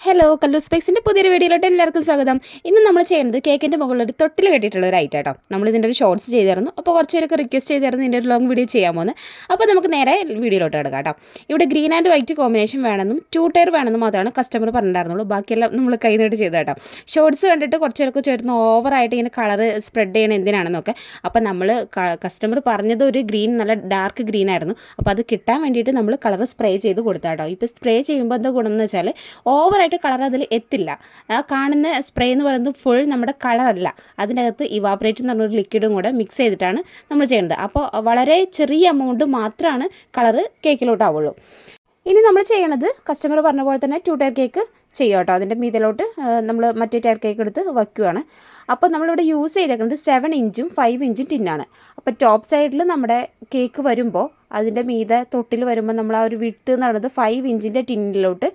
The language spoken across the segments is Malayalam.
ഹലോ കല്ലു സ്പെക്സിന്റെ പുതിയൊരു വീഡിയോയിലോട്ട് എല്ലാവർക്കും സ്വാഗതം. ഇന്ന് നമ്മൾ ചെയ്യുന്നത് കേക്കിന്റെ മുകളിൽ ഒരു തൊട്ടിൽ കെട്ടിയിട്ടുള്ള ഒരു ഐറ്റം നമ്മൾ ഇതിന്റെ ഒരു ഷോർട്സ് ചെയ്തായിരുന്നു അപ്പോൾ കുറച്ച് പേരൊക്കെ റിക്വസ്റ്റ് ചെയ്തായിരുന്നു ഇതിന്റെ ഒരു ലോങ് വീഡിയോ ചെയ്യാൻ പോകുന്നത് അപ്പോൾ നമുക്ക് നേരെ വീഡിയോയിലോട്ട് എടുക്കാം കേട്ടോ. ഇവിടെ ഗ്രീൻ ആൻഡ് വൈറ്റ് കോമ്പിനേഷൻ വേണമെന്നും ടു ടയർ വേണമെന്നും മാത്രമാണ് കസ്റ്റമർ പറഞ്ഞിട്ടുണ്ടായിരുന്നുള്ളൂ. ബാക്കിയെല്ലാം നമ്മൾ കൈ നീട്ട് ചെയ്ത കേട്ടോ. ഷോർട്സ് കണ്ടിട്ട് കുറച്ച് പേർക്ക് ചേർന്ന് ഓവറായിട്ട് ഇങ്ങനെ കളർ സ്പ്രെഡ് ചെയ്യണം എന്തിനാണെന്നൊക്കെ. അപ്പോൾ നമ്മൾ കസ്റ്റമർ പറഞ്ഞത് ഒരു ഗ്രീൻ നല്ല ഡാർക്ക് ഗ്രീൻ ആയിരുന്നു. അപ്പോൾ അത് കിട്ടാൻ വേണ്ടിയിട്ട് നമ്മൾ കളർ സ്പ്രേ ചെയ്ത് കൊടുത്താട്ടോ ഇപ്പോൾ സ്പ്രേ ചെയ്യുമ്പോൾ എന്താ ഗുണം എന്ന് വെച്ചാൽ ഓവറായിട്ട് കളർ അതിൽ എത്തില്ല. ആ കാണുന്ന സ്പ്രേ എന്ന് പറയുന്നത് ഫുൾ നമ്മുടെ കളറല്ല അതിനകത്ത് ഇവാപറേറ്റ് എന്ന് പറഞ്ഞൊരു ലിക്വിഡും കൂടെ മിക്സ് ചെയ്തിട്ടാണ് നമ്മൾ ചെയ്യുന്നത് അപ്പോൾ വളരെ ചെറിയ എമൗണ്ട് മാത്രമാണ് കളറ് കേക്കിലോട്ടാവുള്ളൂ ഇനി നമ്മൾ ചെയ്യണത് കസ്റ്റമർ പറഞ്ഞ പോലെ തന്നെ ടു ടയർ കേക്ക് ചെയ്യും കേട്ടോ. അതിന്റെ മീതിലോട്ട് നമ്മൾ മറ്റേ ടയർ കേക്ക് എടുത്ത് വയ്ക്കുകയാണ് അപ്പോൾ നമ്മളിവിടെ യൂസ് ചെയ്തേക്കുന്നത് സെവൻ ഇഞ്ചും ഫൈവ് ഇഞ്ചും ടിന്നാണ് അപ്പോൾ ടോപ്പ് സൈഡിൽ നമ്മുടെ കേക്ക് വരുമ്പോൾ അതിന്റെ മീതെ തൊട്ടിൽ വരുമ്പോൾ നമ്മൾ ആ ഒരു വിട്ട് എന്ന് പറയുന്നത് ഫൈവ് ഇഞ്ചിന്റെ ടിന്നിലോട്ട്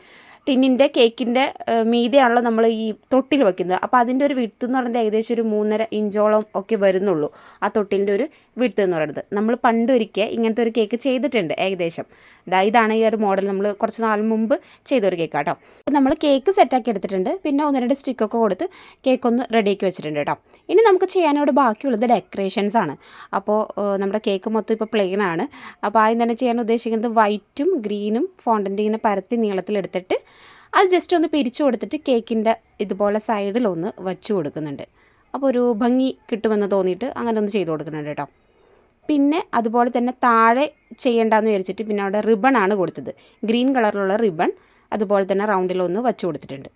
ടിന്നിന്റെ കേക്കിന്റെ മീതെയാണല്ലോ നമ്മൾ ഈ തൊട്ടിൽ വെക്കുന്നത്. അപ്പോൾ അതിന്റെ ഒരു വിട്ട് എന്ന് പറയുന്നത് ഏകദേശം ഒരു മൂന്നര ഇഞ്ചോളം ഒക്കെ വരുന്നുള്ളൂ ആ തൊട്ടിലിന്റെ ഒരു വിട്ട് എന്ന് പറയുന്നത് നമ്മൾ പണ്ടൊരിക്കൽ ഇങ്ങനത്തെ ഒരു കേക്ക് ചെയ്തിട്ടുണ്ട് ഏകദേശം. ദാ ഇതാണ് ഈ ഒരു മോഡൽ നമ്മൾ കുറച്ച് നാൾ മുമ്പ് ചെയ്തൊരു കേക്ക് കേട്ടോ അപ്പോൾ നമ്മൾ കേക്ക് സെറ്റാക്കി എടുത്തിട്ടുണ്ട്. പിന്നെ ഒന്ന് രണ്ട് സ്റ്റിക്കൊക്കെ കൊടുത്ത് കേക്ക് ഒന്ന് റെഡിയാക്കി വെച്ചിട്ടുണ്ട് കേട്ടോ ഇനി നമുക്ക് ചെയ്യാനോട് ബാക്കിയുള്ളത് ഡെക്കറേഷൻസ് ആണ്. അപ്പോൾ നമ്മുടെ കേക്ക് മൊത്തം ഇപ്പോൾ പ്ലെയിൻ ആണ്. അപ്പോൾ ആദ്യം തന്നെ ചെയ്യാൻ ഉദ്ദേശിക്കുന്നത് വൈറ്റും ഗ്രീനും ഫോണ്ടന്റ് ഇങ്ങനെ പരത്തി നീളത്തിലെടുത്തിട്ട് അത് ജസ്റ്റ് ഒന്ന് പിരിച്ചു കൊടുത്തിട്ട് കേക്കിന്റെ ഇതുപോലെ സൈഡിലൊന്ന് വച്ചു കൊടുക്കുന്നുണ്ട്. അപ്പോൾ ഒരു ഭംഗി കിട്ടുമെന്ന് തോന്നിയിട്ട് അങ്ങനെ ഒന്ന് ചെയ്ത് കൊടുക്കുന്നുണ്ട് കേട്ടോ പിന്നെ അതുപോലെ തന്നെ താഴെ ചെയ്യേണ്ടെന്ന് വിചാരിച്ചിട്ട് പിന്നെ അവിടെ റിബൺ ആണ് കൊടുത്തത്. ഗ്രീൻ കളറിലുള്ള റിബൺ അതുപോലെ തന്നെ റൗണ്ടിലൊന്ന് വച്ചു കൊടുത്തിട്ടുണ്ട്.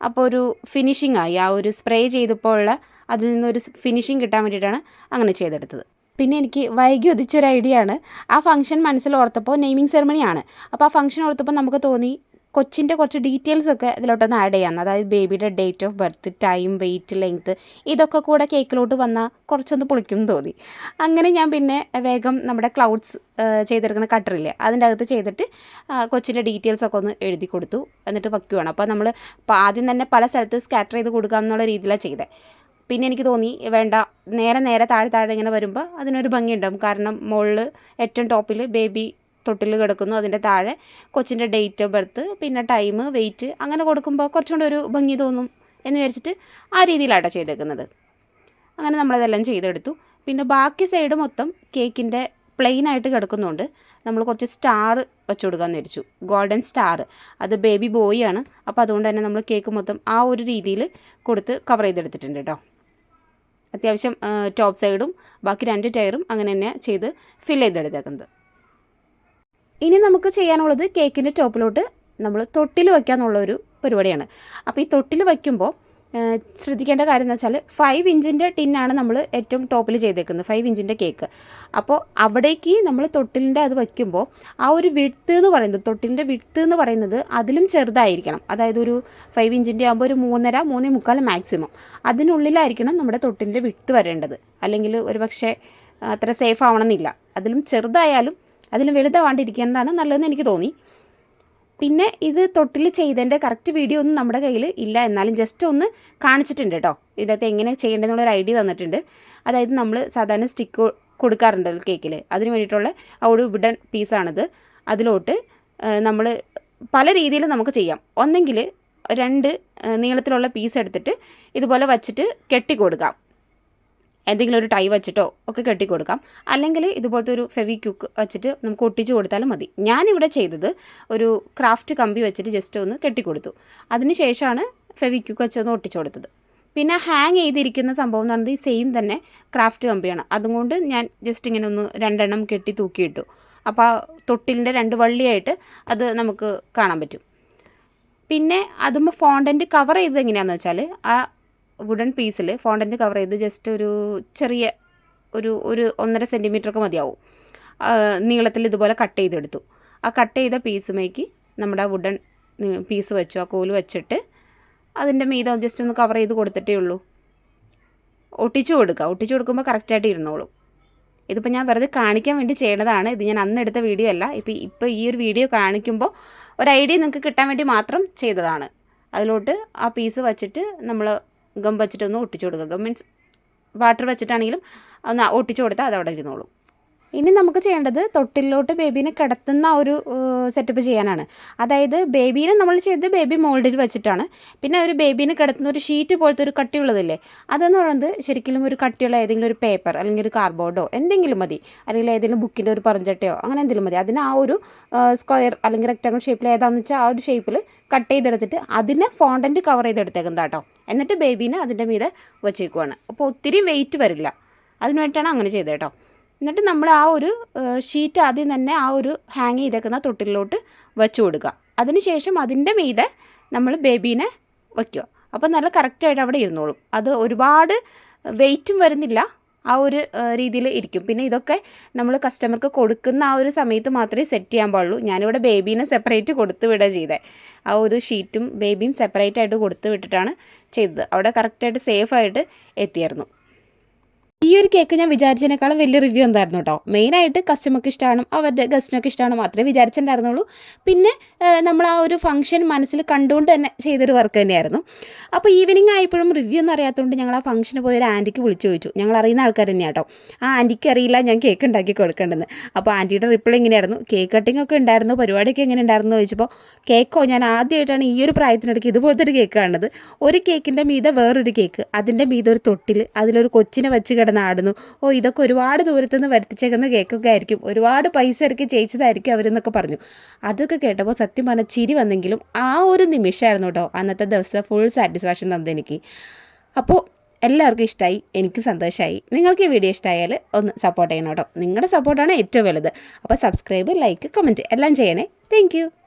അപ്പോൾ ഒരു ഫിനിഷിംഗ് ആയി. ആ ഒരു സ്പ്രേ ചെയ്തപ്പോൾ ഉള്ള അതിൽ നിന്നൊരു ഫിനിഷിംഗ് കിട്ടാൻ വേണ്ടിയിട്ടാണ് അങ്ങനെ ചെയ്തെടുത്തത്. പിന്നെ എനിക്ക് വൈകി ഉദിച്ചൊരു ഐഡിയ ആണ്. ആ ഫംഗ്ഷൻ മനസ്സിൽ ഓർത്തപ്പോൾ നെയ്മിങ് ആണ്. അപ്പോൾ ആ ഫംഗ്ഷൻ ഓർത്തപ്പോൾ നമുക്ക് തോന്നി കൊച്ചിന്റെ കുറച്ച് ഡീറ്റെയിൽസ് ഒക്കെ ഇതിലോട്ടൊന്ന് ആഡ് ചെയ്യാം. അതായത് ബേബിയുടെ date of birth time weight length ഇതൊക്കെ കൂടെ കേക്കിലോട്ട് വന്നാൽ കുറച്ചൊന്ന് പൊളിക്കും തോന്നി. അങ്ങനെ ഞാൻ പിന്നെ വേഗം നമ്മുടെ ക്ലൗഡ്സ് ചെയ്തെടുക്കുന്ന കട്ടറില്ലേ അതിന്റെ അകത്ത് ചെയ്തിട്ട് കൊച്ചിന്റെ ഡീറ്റെയിൽസ് ഒക്കെ ഒന്ന് എഴുതി കൊടുത്തു. എന്നിട്ട് വയ്ക്കുവാണ്. അപ്പോൾ നമ്മൾ ആദ്യം തന്നെ പല സ്ഥലത്ത് സ്കാറ്റർ ചെയ്ത് കൊടുക്കുക എന്നുള്ള രീതിയിലാണ് ചെയ്തത് പിന്നെ എനിക്ക് തോന്നി വേണ്ട നേരെ നേരെ താഴെ താഴെ ഇങ്ങനെ വരുമ്പോൾ അതിനൊരു ഭംഗി ഭംഗിയുണ്ടാവും. കാരണം മുകളിൽ ഏറ്റവും ടോപ്പിൽ ബേബി തൊട്ടിൽ കിടക്കുന്നു. അതിന്റെ താഴെ കൊച്ചിന്റെ ഡേറ്റ് ഓഫ് ബർത്ത് പിന്നെ ടൈം വെയിറ്റ് അങ്ങനെ കൊടുക്കുമ്പോൾ കുറച്ചും ഒരു ഭംഗി തോന്നും എന്ന് വിചാരിച്ചിട്ട് ആ രീതിയിലാട്ടോ ചെയ്തേക്കുന്നത്. അങ്ങനെ നമ്മളതെല്ലാം ചെയ്തെടുത്തു. പിന്നെ ബാക്കി സൈഡ് മൊത്തം കേക്കിന്റെ പ്ലെയിൻ ആയിട്ട് കിടക്കുന്നുണ്ട് നമ്മൾ കുറച്ച് സ്റ്റാർ വെച്ച് കൊടുക്കാമെന്ന് വിചാരിച്ചു. ഗോൾഡൻ സ്റ്റാർ അത് ബേബി ബോയ് ആണ്. അപ്പോൾ അതുകൊണ്ട് തന്നെ നമ്മൾ കേക്ക് മൊത്തം ആ ഒരു രീതിയിൽ കൊടുത്ത് കവർ ചെയ്തെടുത്തിട്ടുണ്ട് കേട്ടോ അത്യാവശ്യം ടോപ്പ് സൈഡും ബാക്കി രണ്ട് ടയറും അങ്ങനെ തന്നെ ചെയ്ത് ഫിൽ ചെയ്തെടുത്തേക്കുന്നത്. ഇനി നമുക്ക് ചെയ്യാനുള്ളത് കേക്കിന്റെ ടോപ്പിലോട്ട് നമ്മൾ തൊട്ടിൽ വയ്ക്കാന്നുള്ളൊരു പരിപാടിയാണ്. അപ്പോൾ ഈ തൊട്ടിൽ വയ്ക്കുമ്പോൾ ശ്രദ്ധിക്കേണ്ട കാര്യം എന്ന് വെച്ചാൽ ഫൈവ് ഇഞ്ചിന്റെ ടിന്നാണ് നമ്മൾ ഏറ്റവും ടോപ്പിൽ ചെയ്തേക്കുന്നത് ഫൈവ് ഇഞ്ചിന്റെ കേക്ക്. അപ്പോൾ അവിടേക്ക് നമ്മൾ തൊട്ടിലിന്റെ അത് വയ്ക്കുമ്പോൾ ആ ഒരു വിട്ത്ത് എന്ന് പറയുന്നത് തൊട്ടിലിന്റെ വിട്ത്ത് എന്ന് പറയുന്നത് അതിലും ചെറുതായിരിക്കണം. അതായത് ഒരു ഫൈവ് ഇഞ്ചിന്റെ ആകുമ്പോൾ ഒരു മൂന്നര മൂന്നേ മുക്കാൽ മാക്സിമം അതിനുള്ളിലായിരിക്കണം നമ്മുടെ തൊട്ടിലിന്റെ വിട്ത്ത് വരേണ്ടത്. അല്ലെങ്കിൽ ഒരു പക്ഷേ അത്ര സേഫ് ആവണമെന്നില്ല. അതിലും ചെറുതായാലും അതിലും വലുതാവാണ്ടിരിക്കുന്നതാണ് നല്ലതെന്ന് എനിക്ക് തോന്നി. പിന്നെ ഇത് തൊട്ടിൽ ചെയ്തതിന്റെ കറക്റ്റ് വീഡിയോ ഒന്നും നമ്മുടെ കയ്യിൽ ഇല്ല. എന്നാലും ജസ്റ്റ് ഒന്ന് കാണിച്ചിട്ടുണ്ട് കേട്ടോ ഇതിനകത്ത് എങ്ങനെ ചെയ്യേണ്ടതെന്നുള്ളൊരു ഐഡിയ തന്നിട്ടുണ്ട്. അതായത് നമ്മൾ സാധാരണ സ്റ്റിക്ക് കൊടുക്കാറുണ്ടല്ലോ കേക്കിൽ അതിന് വേണ്ടിയിട്ടുള്ള ആ ഒരു വിഡൻ പീസാണിത് അതിലോട്ട് നമ്മൾ പല രീതിയിൽ നമുക്ക് ചെയ്യാം. ഒന്നെങ്കിൽ രണ്ട് നീളത്തിലുള്ള പീസ് എടുത്തിട്ട് ഇതുപോലെ വച്ചിട്ട് കെട്ടി കൊടുക്കാം. എന്തെങ്കിലും ഒരു ടൈ വെച്ചിട്ടോ ഒക്കെ കെട്ടി കൊടുക്കാം. അല്ലെങ്കിൽ ഇതുപോലത്തെ ഒരു ഫെവി ക്യൂക്ക് വെച്ചിട്ട് നമുക്ക് ഒട്ടിച്ച് കൊടുത്താലും മതി. ഞാനിവിടെ ചെയ്തത് ഒരു ക്രാഫ്റ്റ് കമ്പി വെച്ചിട്ട് ജസ്റ്റ് ഒന്ന് കെട്ടിക്കൊടുത്തു അതിന് ശേഷമാണ് ഫെവി ക്യൂക്ക് വെച്ചൊന്ന് ഒട്ടിച്ചു കൊടുത്തത്. പിന്നെ ഹാങ് ചെയ്തിരിക്കുന്ന സംഭവം എന്ന് പറയുന്നത് ഈ സെയിം തന്നെ ക്രാഫ്റ്റ് കമ്പിയാണ്. അതുകൊണ്ട് ഞാൻ ജസ്റ്റ് ഇങ്ങനെ ഒന്ന് രണ്ടെണ്ണം കെട്ടി തൂക്കിയിട്ടു. അപ്പോൾ ആ തൊട്ടിലിന്റെ രണ്ട് വള്ളിയായിട്ട് അത് നമുക്ക് കാണാൻ പറ്റും. പിന്നെ അതുമ്പോൾ ഫോണ്ടന്റ് കവർ ചെയ്തത് എങ്ങനെയാണെന്ന് വെച്ചാൽ ആ വുഡൻ പീസിൽ ഫോണ്ടന്റ് കവർ ചെയ്ത് ജസ്റ്റ് ഒരു ചെറിയ ഒരു ഒരു ഒന്നര സെന്റിമീറ്റർ ഒക്കെ മതിയാവും. നീളത്തിൽ ഇതുപോലെ കട്ട് ചെയ്തെടുത്തു. ആ കട്ട് ചെയ്ത പീസുമേക്ക് നമ്മുടെ വുഡൻ പീസ് വെച്ചു ആ കോൽ വെച്ചിട്ട് അതിന്റെ മീത ജസ്റ്റ് ഒന്ന് കവർ ചെയ്ത് കൊടുത്തിട്ടേ ഉള്ളൂ. ഒട്ടിച്ചു കൊടുക്കുക. ഒട്ടിച്ചു കൊടുക്കുമ്പോൾ കറക്റ്റായിട്ട് ഇരുന്നോളൂ. ഇതിപ്പോൾ ഞാൻ വെറുതെ കാണിക്കാൻ വേണ്ടി ചെയ്യണതാണ്. ഇത് ഞാൻ അന്ന് എടുത്ത വീഡിയോ അല്ല. ഇപ്പോൾ ഇപ്പോൾ ഈ ഒരു വീഡിയോ കാണിക്കുമ്പോൾ ഒരു ഐഡിയ നിങ്ങൾക്ക് കിട്ടാൻ വേണ്ടി മാത്രം ചെയ്തതാണ്. അതിലോട്ട് ആ പീസ് വച്ചിട്ട് നമ്മൾ ഗം വെച്ചിട്ടൊന്ന് ഒട്ടിച്ചു കൊടുക്കുക. ഗം മീൻസ് വാട്ടർ വെച്ചിട്ടാണെങ്കിലും ഒന്ന് ഒട്ടിച്ചു കൊടുത്താൽ അത് അവിടെ ഇരുന്നോളും. ഇനി നമുക്ക് ചെയ്യേണ്ടത് തൊട്ടിലോട്ട് ബേബീനെ കിടത്തുന്ന ഒരു സെറ്റപ്പ് ചെയ്യാനാണ്. അതായത് ബേബീനെ നമ്മൾ ചെയ്ത് ബേബി മോൾഡിൽ വെച്ചിട്ടാണ്. പിന്നെ ഒരു ബേബീനെ കിടത്തുന്ന ഒരു ഷീറ്റ് പോലത്തെ ഒരു കട്ടിയുള്ളതില്ലേ അതെന്ന് പറയുന്നത് ശരിക്കും ഒരു കട്ടിയുള്ള ഏതെങ്കിലും ഒരു പേപ്പർ അല്ലെങ്കിൽ ഒരു കാർഡ്ബോർഡോ എന്തെങ്കിലും മതി. അല്ലെങ്കിൽ ഏതെങ്കിലും ബുക്കിന്റെ ഒരു പറഞ്ചട്ടയോ അങ്ങനെ എന്തെങ്കിലും മതി. അതിന് ആ ഒരു സ്ക്വയർ അല്ലെങ്കിൽ റെക്റ്റാങ്കിൾ ഷേപ്പിൽ ഏതാണെന്ന് വെച്ചാൽ ആ ഒരു ഷേപ്പിൽ കട്ട് ചെയ്തെടുത്തിട്ട് അതിനെ ഫോണ്ടന്റ് കവർ ചെയ്തെടുത്തേക്കുന്നത് കേട്ടോ എന്നിട്ട് ബേബീനെ അതിന്റെ മീതെ വെച്ചേക്കുവാണ്. അപ്പോൾ ഒത്തിരി വെയിറ്റ് വരില്ല. അതിനുവേണ്ടിയിട്ടാണ് അങ്ങനെ ചെയ്തത് കേട്ടോ എന്നിട്ട് നമ്മൾ ആ ഒരു ഷീറ്റ് ആദ്യം തന്നെ ആ ഒരു ഹാങ് ചെയ്തേക്കുന്ന തൊട്ടിലോട്ട് വെച്ച് കൊടുക്കുക. അതിനുശേഷം അതിന്റെ മീതെ നമ്മൾ ബേബീനെ വയ്ക്കുക. അപ്പോൾ നല്ല കറക്റ്റായിട്ട് അവിടെ ഇരുന്നോളും. അത് ഒരുപാട് വെയിറ്റും വരുന്നില്ല. ആ ഒരു രീതിയിൽ ഇരിക്കും. പിന്നെ ഇതൊക്കെ നമ്മൾ കസ്റ്റമർക്ക് കൊടുക്കുന്ന ആ ഒരു സമയത്ത് മാത്രമേ സെറ്റ് ചെയ്യാൻ പാടുള്ളൂ. ഞാനിവിടെ ബേബീനെ സെപ്പറേറ്റ് കൊടുത്ത് വിടുക ചെയ്തത് ആ ഒരു ഷീറ്റും ബേബിയും സെപ്പറേറ്റ് ആയിട്ട് കൊടുത്ത് വിട്ടിട്ടാണ് ചെയ്തത്. അവിടെ കറക്റ്റായിട്ട് സേഫായിട്ട് എത്തിയായിരുന്നു. ഈ ഒരു കേക്ക് ഞാൻ വിചാരിച്ചതിനേക്കാളും വലിയ റിവ്യൂ എന്തായിരുന്നു കേട്ടോ മെയിനായിട്ട് കസ്റ്റമർക്ക് ഇഷ്ടമാണ് അവരുടെ ഗസ്റ്റിനൊക്കെ ഇഷ്ടമാണ് മാത്രമേ വിചാരിച്ചിട്ടുണ്ടായിരുന്നുള്ളൂ. പിന്നെ നമ്മൾ ആ ഒരു ഫംഗ്ഷൻ മനസ്സിൽ കണ്ടുകൊണ്ട് തന്നെ ചെയ്തൊരു വർക്ക് തന്നെയായിരുന്നു. അപ്പോൾ ഈവനിങ് ആയപ്പോഴും റിവ്യൂ ഒന്നും അറിയാത്തതുകൊണ്ട് ഞങ്ങൾ ആ ഫംഗ്ഷന് പോയ ഒരു ആന്റിക്ക് വിളിച്ചു ചോദിച്ചു. ഞങ്ങൾ അറിയുന്ന ആൾക്കാർ തന്നെയാണ് കേട്ടോ ആ ആന്റിക്ക് അറിയില്ല ഞാൻ കേക്ക് ഉണ്ടാക്കി കൊടുക്കേണ്ടതെന്ന് അപ്പോൾ ആന്റിയുടെ റിപ്ലൈ ഇങ്ങനെയായിരുന്നു. കേക്ക് കട്ടിംഗ് ഒക്കെ ഉണ്ടായിരുന്നു. പരിപാടിയൊക്കെ എങ്ങനെ ഉണ്ടായിരുന്നു ചോദിച്ചപ്പോൾ കേക്കോ ഞാൻ ആദ്യമായിട്ടാണ് ഈ ഒരു പ്രായത്തിനിടയ്ക്ക് ഇതുപോലത്തെ ഒരു കേക്ക് കാണുന്നത്. ഒരു കേക്കിന്റെ മീതെ വേറൊരു കേക്ക് അതിന്റെ മീതെ ഒരു തൊട്ടിൽ അതിലൊരു കൊച്ചിനെ വെച്ച് കിടന്ന് ആടുന്നു ഓ ഇതൊക്കെ ഒരുപാട് ദൂരത്തു നിന്ന് വരുത്തിച്ചേക്കുന്ന കേക്കൊക്കെ ആയിരിക്കും ഒരുപാട് പൈസ ഇറക്കി ചെയ്യിച്ചതായിരിക്കും അവരെന്നൊക്കെ പറഞ്ഞു. അതൊക്കെ കേട്ടപ്പോൾ സത്യം പറഞ്ഞാൽ ചിരി വന്നെങ്കിലും ആ ഒരു നിമിഷമായിരുന്നു കേട്ടോ അന്നത്തെ ദിവസം ഫുൾ സാറ്റിസ്ഫാക്ഷൻ തന്നത് എനിക്ക്. അപ്പോൾ എല്ലാവർക്കും ഇഷ്ടമായി എനിക്ക് സന്തോഷമായി നിങ്ങൾക്ക് ഈ വീഡിയോ ഇഷ്ടമായാൽ ഒന്ന് സപ്പോർട്ട് ചെയ്യണം കേട്ടോ. നിങ്ങളുടെ സപ്പോർട്ടാണ് ഏറ്റവും വലുത്. അപ്പോൾ സബ്സ്ക്രൈബ് ലൈക്ക് കമന്റ് എല്ലാം ചെയ്യണേ. താങ്ക്